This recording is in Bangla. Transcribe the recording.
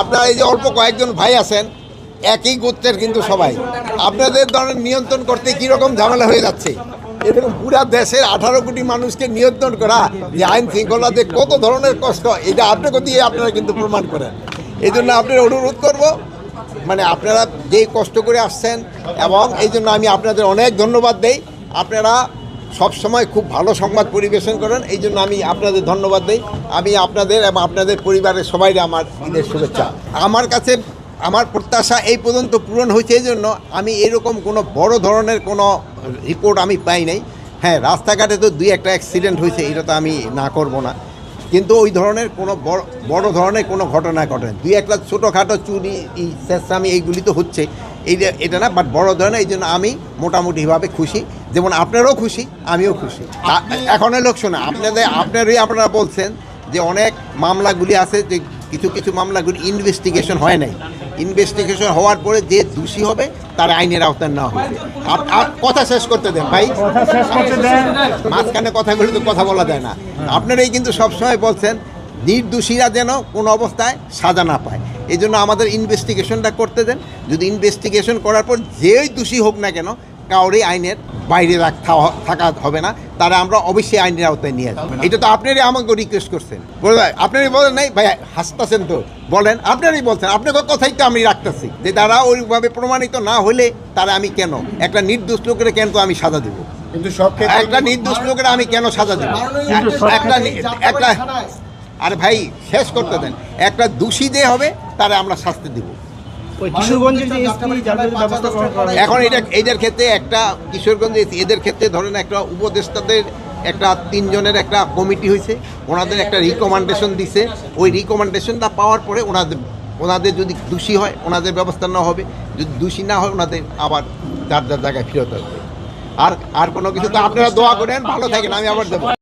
আপনারা এই যে অল্প কয়েকজন ভাই আছেন, একই গোত্রের কিন্তু সবাই। আপনাদের ধরনের নিয়ন্ত্রণ করতে কীরকম ঝামেলা হয়ে যাচ্ছে? এরকম পুরা দেশের আঠারো কোটি মানুষকে নিয়ন্ত্রণ করা যে আইন শৃঙ্খলাতে কত ধরনের কষ্ট, এটা আপনাকে দিয়ে আপনারা কিন্তু প্রমাণ করেন। এই জন্য আপনার অনুরোধ করব মানে আপনারা যেই কষ্ট করে আসছেন, এবং এই জন্য আমি আপনাদের অনেক ধন্যবাদ দেই। আপনারা সব সময় খুব ভালো সংবাদ পরিবেশন করেন, এই জন্য আমি আপনাদের ধন্যবাদ দিই। আমি আপনাদের এবং আপনাদের পরিবারের সবাই আমার ঈদের শুভেচ্ছা। আমার কাছে আমার প্রত্যাশা এই পর্যন্ত পূরণ হয়েছে, এই জন্য আমি এরকম কোনো বড় ধরনের কোনো রিপোর্ট আমি পাই নাই। হ্যাঁ রাস্তাঘাটে তো দুই একটা অ্যাক্সিডেন্ট হয়েছে, এটা তো আমি না করব না। কিন্তু ওই ধরনের কোনো বড় বড় ধরনের কোনো ঘটনা ঘটে দুই একটা ছোটোখাটো চুরি চেষ্টামি এইগুলি তো হচ্ছে। এই যে- এটা না বাট বড় ধরনের এই জন্য আমি মোটামুটিভাবে খুশি। যেমন আপনারাও খুশি আমিও খুশি। এখন লোক শোনা আপনাদের আপনারই আপনারা বলছেন যে অনেক মামলাগুলি আছে যে কিছু কিছু মামলাগুলি ইনভেস্টিগেশন হয় নাই। ইনভেস্টিগেশন হওয়ার পরে যে দোষী হবে তার আইনের আওতায় নেওয়া হবে কথা শেষ করতে দেন ভাই। শেষ করতে দেন। মাঝখানে কথাগুলি তো কথা বলা যায় না। আপনারাই কিন্তু সবসময় বলছেন নির্দোষীরা যেন কোনো অবস্থায় সাজা না পায়। এই জন্য আমাদের ইনভেস্টিগেশনটা করতে দেন। যদি ইনভেস্টিগেশন করার পর যেই দোষী হোক না কেন কাউরে আইনের বাইরে থাকা হবে না। তারা আমরা অবশ্যই আইনের আওতায় নিয়ে আসব। এটা তো আপনারই আমাকে রিকোয়েস্ট করছেন। বলে আপনারই বলেন নাই? ভাই হাসতেছেন তো। বলেন আপনারই বলছেন। আপনার কথাই তো আমি রাখতেছি। যে তারা ওইভাবে প্রমাণিত না হলে তারা আমি কেন? একটা নির্দোষ লোকের কেন তো আমি সাজা দেবো? কিন্তু সব একটা নির্দোষ লোকের আমি কেন সাজা দেবো? একটা একটা আরে ভাই শেষ করতে দেন। একটা দোষী যে হবে তারে আমরা শাস্তি দিব। এখন এটা এদের ক্ষেত্রে একটা কিশোরগঞ্জে এদের ক্ষেত্রে ধরেন একটা উপদেষ্টাদের একটা তিনজনের একটা কমিটি হয়েছে ওনাদের একটা রিকমেন্ডেশন দিছে। ওই রিকমেন্ডেশনটা পাওয়ার পরে ওনাদের ওনাদের যদি দোষী হয় ওনাদের ব্যবস্থা না হবে। যদি দোষী না হয় ওনাদের আবার যার যার জায়গায় ফেরত আসবে। আর আর কোনো কিছু তো আপনারা দোয়া করেন ভালো থাকেন আমি আবার দেবো